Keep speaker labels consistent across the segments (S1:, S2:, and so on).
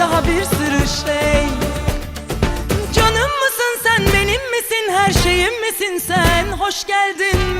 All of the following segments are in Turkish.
S1: daha bir sürü şey Canım mısın sen benim misin her şeyim misin sen? Hoş geldin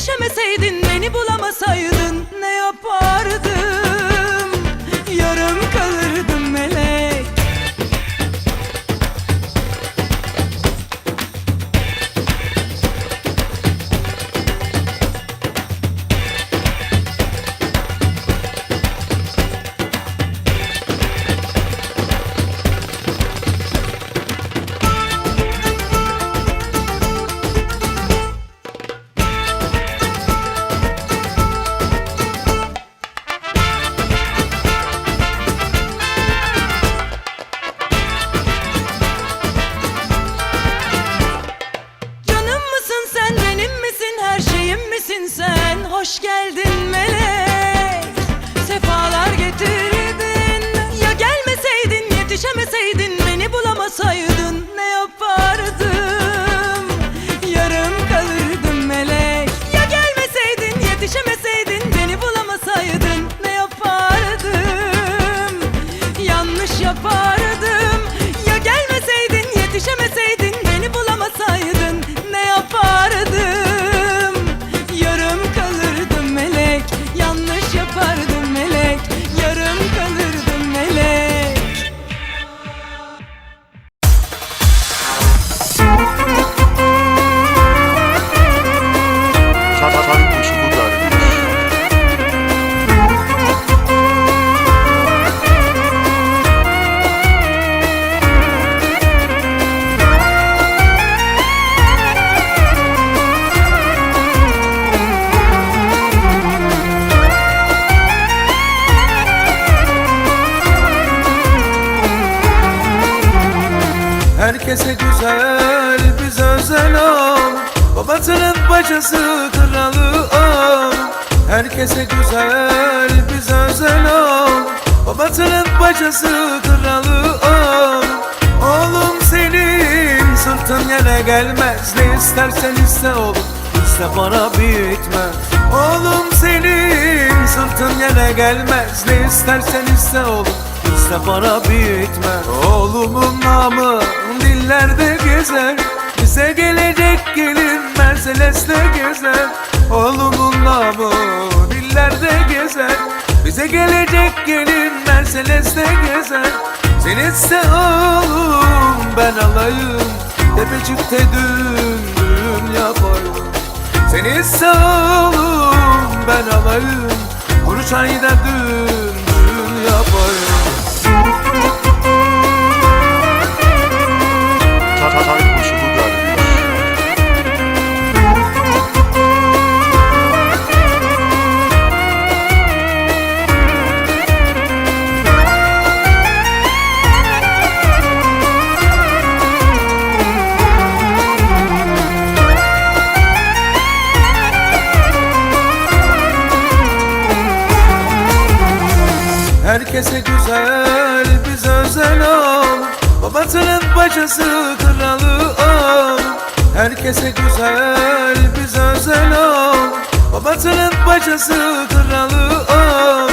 S1: yetişemeseydin Beni bulamasaydın
S2: Bacısı kralı ol Herkese güzel biz özel ol Babasının bacısı kralı ol Oğlum senin sırtın yere gelmez. Ne istersen iste oğlum İste para bitmez. Oğlum senin sırtın yere gelmez. Ne istersen iste oğlum İste para bitmez Mercedes'te gezer Oğlumun namı dillerde gezer. Bize gelecek gelin Mercedes'te gezer. Sen iste oğlum ben alayım Tepecikte düğün düğün yapayım Seni sağolum ben alayım Kuruş ayda düğün bacası kralı ol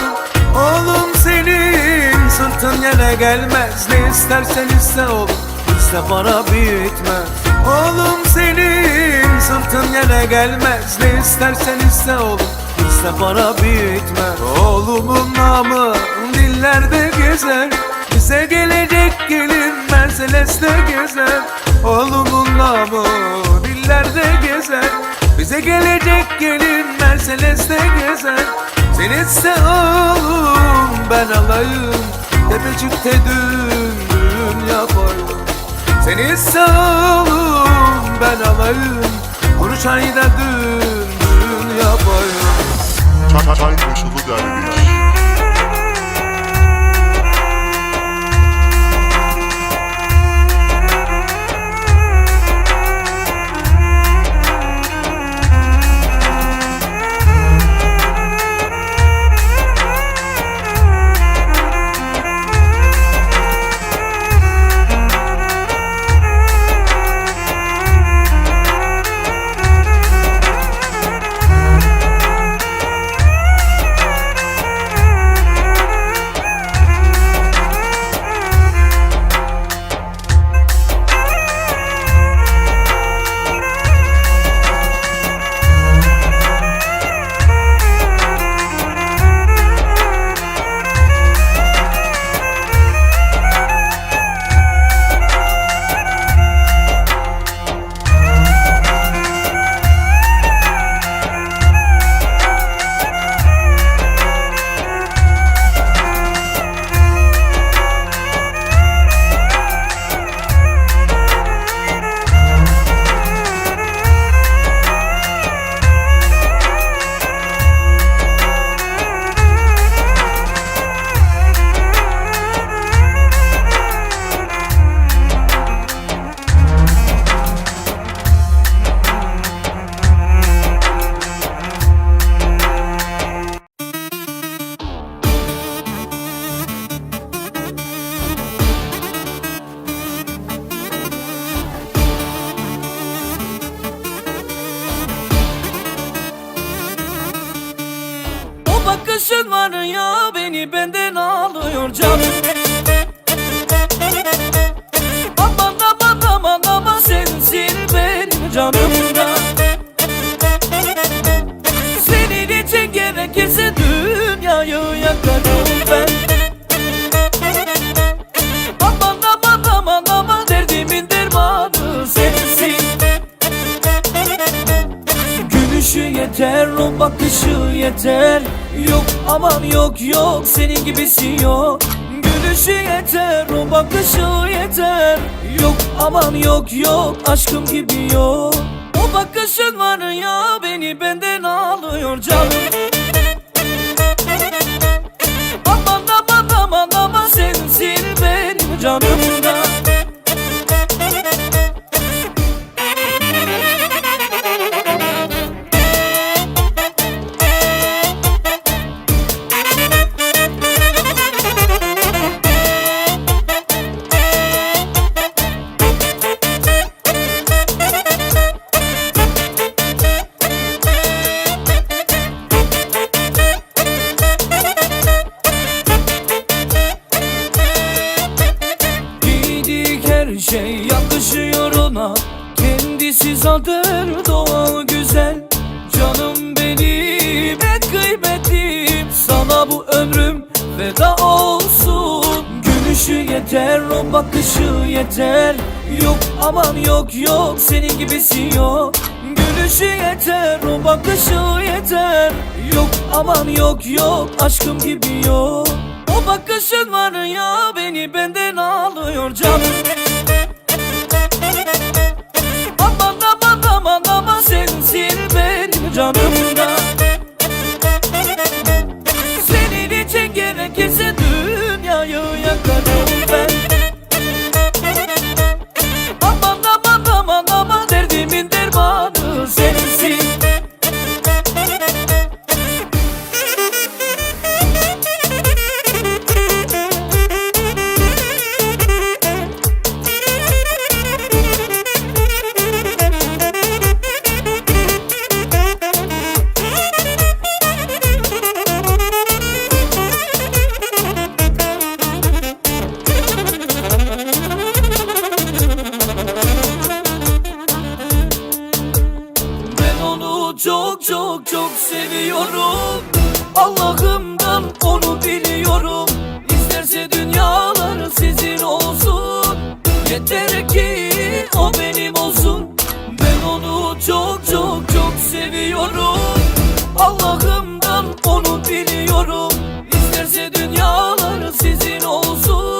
S2: Oğlum senin sırtın yere gelmez. Ne istersen iste oğlum Bizde para bitmez. Oğlum senin sırtın yere gelmez. Ne istersen iste oğlum Bizde para bitmez. Oğlumun namı dillerde gezer. Bize gelecek gelin Mercedes'te gezer. Oğlumun namı Bize gelecek gelin Mercedes'te gezer Sen iste oğlum ben alayım Tepecikte düğün düğün yapayım Sen iste oğlum ben alayım Kuruş ayda düğün düğün yapayım
S3: Çay, çay koşulu derviş
S4: bakışın var ya beni benden alıyor canım bakışı yeter. Yok aman yok yok, senin gibisi yok. Gülüşü yeter, o bakışı yeter. Yok aman yok yok, aşkım gibi yok. O bakışın var ya, beni benden alıyor canım feda olsun. Gülüşü yeter o bakışı yeter. Yok aman yok yok senin gibisi yok. Gülüşü yeter o bakışı yeter. Yok aman yok yok aşkım gibi yok. O bakışın var ya beni benden alıyor canım çok çok seviyorum. Allah'ımdan onu biliyorum. İsterse dünyalar sizin olsun. Yeter ki o benim olsun. Ben onu çok çok çok
S5: seviyorum. Allah'ımdan onu biliyorum. İsterse dünyalar sizin olsun.